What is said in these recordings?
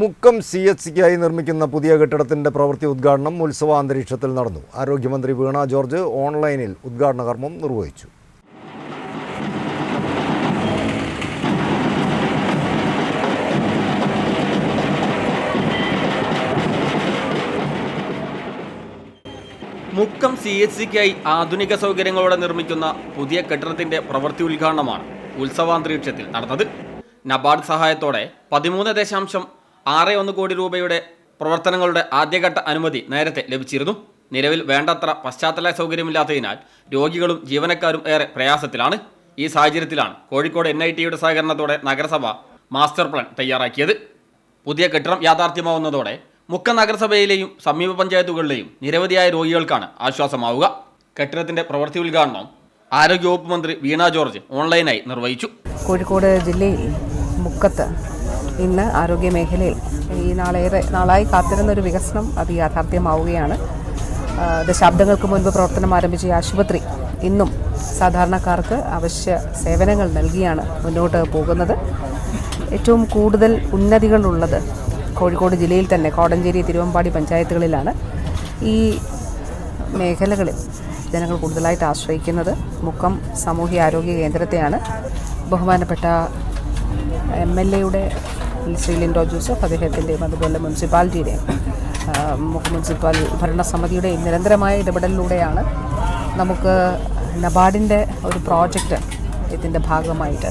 Mukkam C H സിക്കായി നിർമ്മിക്കുന്ന പുതിയ കെട്ടിടത്തിന്റെ പ്രവൃത്തി ഉദ്ഘാടനം ഉത്സവാന്തരീക്ഷത്തിൽ നടന്നു. ആരോഗ്യമന്ത്രി വീണ ജോർജ് ഓൺലൈനിൽ ഉദ്ഘാടന കർമ്മം നിർവഹിച്ചു. മുക്കം സി എച്ച് സിക്കായി ആധുനിക സൗകര്യങ്ങളോടെ നിർമ്മിക്കുന്ന പുതിയ കെട്ടിടത്തിന്റെ പ്രവൃത്തി ഉദ്ഘാടനമാണ് ഉത്സവാന്തരീക്ഷത്തിൽ നടന്നത്. നബാർഡ് സഹായത്തോടെ പതിമൂന്ന് ദശാംശം ആറ് ഒന്ന് കോടി രൂപയുടെ പ്രവർത്തനങ്ങളുടെ ആദ്യഘട്ട അനുമതി നേരത്തെ ലഭിച്ചിരുന്നു. നിലവിൽ വേണ്ടത്ര പശ്ചാത്തല സൗകര്യമില്ലാത്തതിനാൽ രോഗികളും ജീവനക്കാരും ഏറെ പ്രയാസത്തിലാണ്. ഈ സാഹചര്യത്തിലാണ് കോഴിക്കോട് എൻ ഐ ടിയുടെ സഹകരണത്തോടെ നഗരസഭ മാസ്റ്റർ പ്ലാൻ തയ്യാറാക്കിയത്. പുതിയ കെട്ടിടം യാഥാർത്ഥ്യമാവുന്നതോടെ മുക്ക നഗരസഭയിലെയും സമീപ പഞ്ചായത്തുകളിലെയും നിരവധിയായ രോഗികൾക്കാണ് ആശ്വാസമാവുക. കെട്ടിടത്തിന്റെ പ്രവൃത്തി ഉദ്ഘാടനം ആരോഗ്യവകുപ്പ് മന്ത്രി വീണ ജോർജ് ഓൺലൈനായി നിർവഹിച്ചു. കോഴിക്കോട് ജില്ലയിൽ മുക്കത്ത് ഇന്ന് ആരോഗ്യ മേഖലയിൽ ഈ നാളേറെ നാളായി കാത്തിരുന്ന ഒരു വികസനം അത് യാഥാർത്ഥ്യമാവുകയാണ്. ദശാബ്ദങ്ങൾക്ക് മുൻപ് പ്രവർത്തനം ആരംഭിച്ച ആശുപത്രി ഇന്നും സാധാരണക്കാർക്ക് അവശ്യ സേവനങ്ങൾ നൽകിയാണ് മുന്നോട്ട് പോകുന്നത്. ഏറ്റവും കൂടുതൽ ഉന്നതികളുള്ളത് കോഴിക്കോട് ജില്ലയിൽ തന്നെ കോടഞ്ചേരി തിരുവമ്പാടി പഞ്ചായത്തുകളിലാണ് ഈ മേഖലകളിൽ ജനങ്ങൾ കൂടുതലായിട്ട് ആശ്രയിക്കുന്നത്. മുക്കം സാമൂഹ്യ ആരോഗ്യ കേന്ദ്രത്തെയാണ് ബഹുമാനപ്പെട്ട എം എൽ എയുടെ ശ്രീ ലിൻഡോ ജോസഫ് അദ്ദേഹത്തിന്റെയും അതുപോലെ മുനിസിപ്പാലിറ്റിയുടെയും മുനിസിപ്പൽ ഭരണസമിതിയുടെയും നിരന്തരമായ ഇടപെടലിലൂടെയാണ് നമുക്ക് നബാർഡിന്റെ ഒരു പ്രോജക്റ്റ് ഇതിന്റെ ഭാഗമായിട്ട്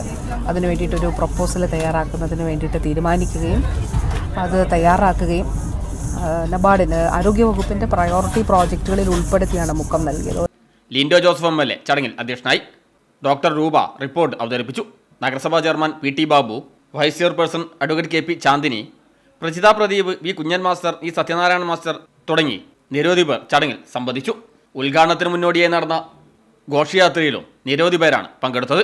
അതിനു വേണ്ടിയിട്ടൊരു പ്രപ്പോസൽ തയ്യാറാക്കുന്നതിന് വേണ്ടിയിട്ട് തീരുമാനിക്കുകയും അത് തയ്യാറാക്കുകയും നബാർഡിന് ആരോഗ്യവകുപ്പിന്റെ പ്രയോറിറ്റി പ്രോജക്റ്റുകളിൽ ഉൾപ്പെടുത്തിയാണ് മുഖം നൽകിയത്. Lindo Joseph M L A ചടങ്ങിൽ അധ്യക്ഷനായി ഡോക്ടർ രൂപ റിപ്പോർട്ട് അവതരിപ്പിച്ചു. നഗരസഭാ chairman P T Babu vice chairperson advocate K P Chandini Prajitha Pradeep V Kunjan master E Satyanarayana master തുടങ്ങി നിരവധി പേർ ചടങ്ങിൽ സംബന്ധിച്ചു. ഉദ്ഘാടനത്തിന് മുന്നോടിയായി നടന്ന ഘോഷയാത്രയിലും നിരവധി പേരാണ് പങ്കെടുത്തത്.